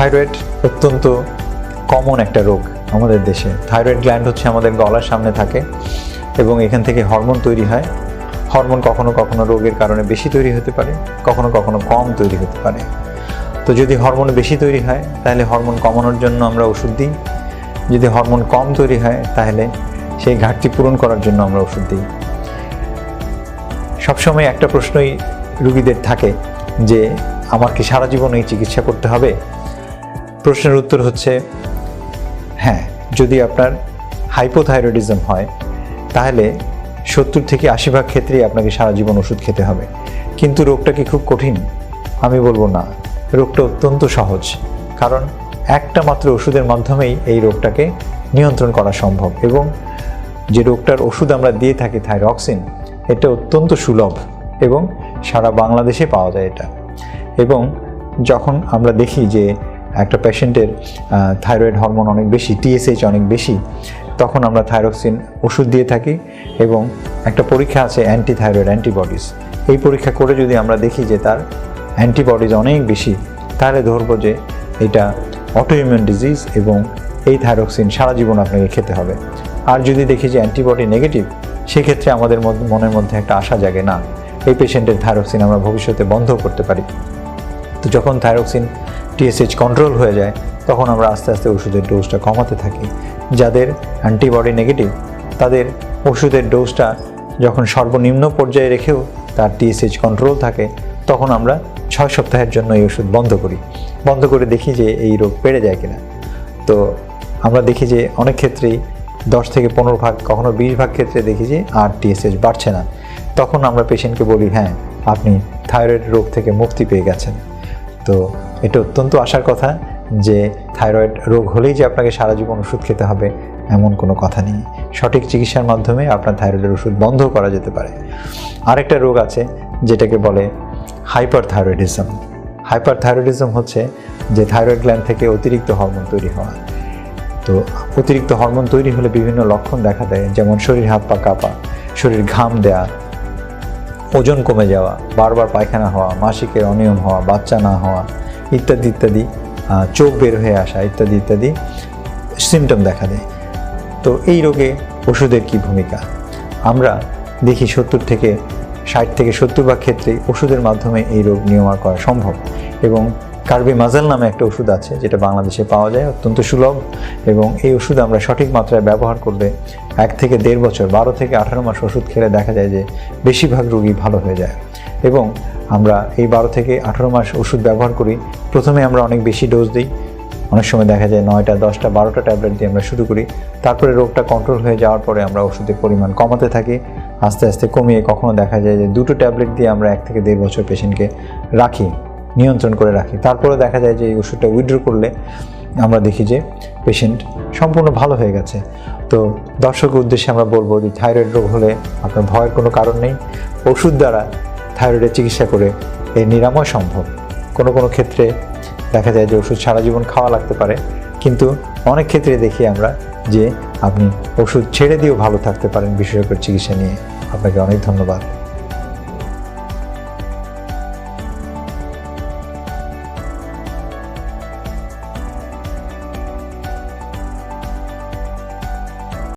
Thyroid অত্যন্ত common একটা রোগ আমাদের দেশে। থাইরয়েড গ্ল্যান্ড হচ্ছে আমাদের গলার সামনে থাকে এবং এখান থেকে হরমোন তৈরি হয়। হরমোন কখনো কখনো রোগের কারণে বেশি তৈরি হতে পারে, কখনো কখনো কম তৈরি হতে পারে। তো যদি হরমোন বেশি তৈরি হয়, তাহলে হরমোন কমানোর জন্য আমরা ওষুধ দিই। যদি হরমোন কম তৈরি হয়, তাহলে সেই ঘাটতি পূরণ করার জন্য আমরা ওষুধ দিই। সবসময় একটা প্রশ্নই রুগীদের থাকে যে, আমার কি সারা জীবন এই চিকিৎসা করতে হবে? প্রশ্নের উত্তর হচ্ছে হ্যাঁ যদি আপনার হাইপোথাইরয়েডিজম হয়, তাহলে সত্তর থেকে আশি ভাগ ক্ষেত্রেই আপনাকে সারা জীবন ওষুধ খেতে হবে। কিন্তু রোগটা কি খুব কঠিন? আমি বলব না। রোগটা অত্যন্ত সহজ, কারণ একটা মাত্র ওষুধের মাধ্যমেই এই রোগটাকে নিয়ন্ত্রণ করা সম্ভব এবং যে রোগটার ওষুধ আমরা দিয়ে থাকি থাইরক্সিন এটা অত্যন্ত সুলভ এবং সারা বাংলাদেশে পাওয়া যায় এটা। এবং যখন আমরা দেখি যে একটা পেশেন্টের থাইরয়েড হরমোন অনেক বেশি টিএসএইচ অনেক বেশি, তখন আমরা থাইরক্সিন ওষুধ দিয়ে থাকি এবং একটা পরীক্ষা আছে অ্যান্টি থাইরয়েড অ্যান্টিবডিজ এই পরীক্ষা করে যদি আমরা দেখি যে তার অ্যান্টিবডিজ অনেক বেশি, তাহলে ধরবো যে এটা অটোইমিউন ডিজিজ এবং এই থাইরক্সিন সারা জীবন আপনাকে খেতে হবে। আর যদি দেখি যে অ্যান্টিবডি নেগেটিভ সেক্ষেত্রে আমাদের মনের মধ্যে একটা আশা জাগে, না, এই পেশেন্টের থাইরক্সিন আমরা ভবিষ্যতে বন্ধ করতে পারি। তো যখন থাইরক্সিন টিএসএইচ কন্ট্রোল হয়ে যায়, তখন আমরা আস্তে আস্তে ওষুধের ডোজটা কমাতে থাকি। যাদের অ্যান্টিবডি নেগেটিভ তাদের ওষুধের ডোজটা যখন সর্বনিম্ন পর্যায়ে রেখেও তার টিএসএইচ কন্ট্রোল থাকে, তখন আমরা ছয় সপ্তাহের জন্য এই ওষুধ বন্ধ করি। বন্ধ করে দেখি যে এই রোগ বেড়ে যায় কিনা। তো আমরা দেখি যে অনেক ক্ষেত্রেই দশ থেকে পনেরো ভাগ, কখনো বিশ ভাগ ক্ষেত্রে দেখি যে আর টিএসএইচ বাড়ছে না। তখন আমরা পেশেন্টকে বলি হ্যাঁ আপনি থাইরয়েড রোগ থেকে মুক্তি পেয়ে গেছেন। তো এটা অত্যন্ত আশার কথা যে থাইরয়েড রোগ হলেই যে আপনাকে সারা জীবন ওষুধ খেতে হবে এমন কোনো কথা নেই। সঠিক চিকিৎসার মাধ্যমে আপনার থাইরয়েডের ওষুধ বন্ধ করা যেতে পারে। আরেকটা রোগ আছে যেটাকে বলে হাইপার থাইরয়েডিজম হাইপার থাইরয়েডিজম হচ্ছে যে থাইরয়েড গ্ল্যান্ড থেকে অতিরিক্ত হরমোন তৈরি হওয়া। তো অতিরিক্ত হরমোন তৈরি হলে বিভিন্ন লক্ষণ দেখা দেয়, যেমন শরীর হাত পা কাঁপা, শরীর ঘাম দেয়া, ওজন কমে যাওয়া, বারবার পায়খানা হওয়া, মাসিকের অনিয়ম হওয়া, বাচ্চা না হওয়া ইত্যাদি ইত্যাদি চোখ বের হয়ে আসা ইত্যাদি ইত্যাদি সিমটম দেখা দেয়। তো এই রোগে ওষুধের কি ভূমিকা? আমরা দেখি সত্তর থেকে ষাট থেকে সত্তর ভাগ ক্ষেত্রে ওষুধের মাধ্যমে এই রোগ নিয়মা করা সম্ভব এবং কার্বি মাজাল নামে একটা ওষুধ আছে, যেটা বাংলাদেশে পাওয়া যায়, অত্যন্ত সুলভ। এবং এই ওষুধ আমরা সঠিক মাত্রায় ব্যবহার করলে এক থেকে দেড় বছর, বারো থেকে আঠারো মাস ওষুধ খেলে দেখা যায় যে বেশিরভাগ রোগী ভালো হয়ে যায়। এবং আমরা এই বারো থেকে আঠারো মাস ওষুধ ব্যবহার করি। প্রথমে আমরা অনেক বেশি ডোজ দিই। অনেক সময় দেখা যায় নয়টা, দশটা, বারোটা ট্যাবলেট দিয়ে আমরা শুরু করি। তারপরে রোগটা কন্ট্রোল হয়ে যাওয়ার পরে আমরা ওষুধের পরিমাণ কমাতে থাকি। আস্তে আস্তে কমিয়ে কখনো দেখা যায় যে দুটো ট্যাবলেট দিয়ে আমরা এক থেকে দেড় বছর পেশেন্টকে রাখি। নিয়ন্ত্রণ করে রাখি। তারপরে দেখা যায় যে এই ওষুধটা উইথড্র করলে আমরা দেখি যে পেশেন্ট সম্পূর্ণ ভালো হয়ে গেছে। তো দর্শকের উদ্দেশ্যে আমরা বলব যে থাইরয়েড রোগ হলে আপনার ভয়ের কোনো কারণ নেই। ওষুধ দ্বারা থাইরয়েডের চিকিৎসা করে এর নিরাময় সম্ভব। কোনো কোনো ক্ষেত্রে দেখা যায় যে ওষুধ সারা জীবন খাওয়া লাগতে পারে। কিন্তু অনেক ক্ষেত্রে দেখি আমরা যে আপনি ওষুধ ছেড়ে দিয়েও ভালো থাকতে পারেন বিশেষজ্ঞের চিকিৎসা নিয়ে। আপনাকে অনেক ধন্যবাদ।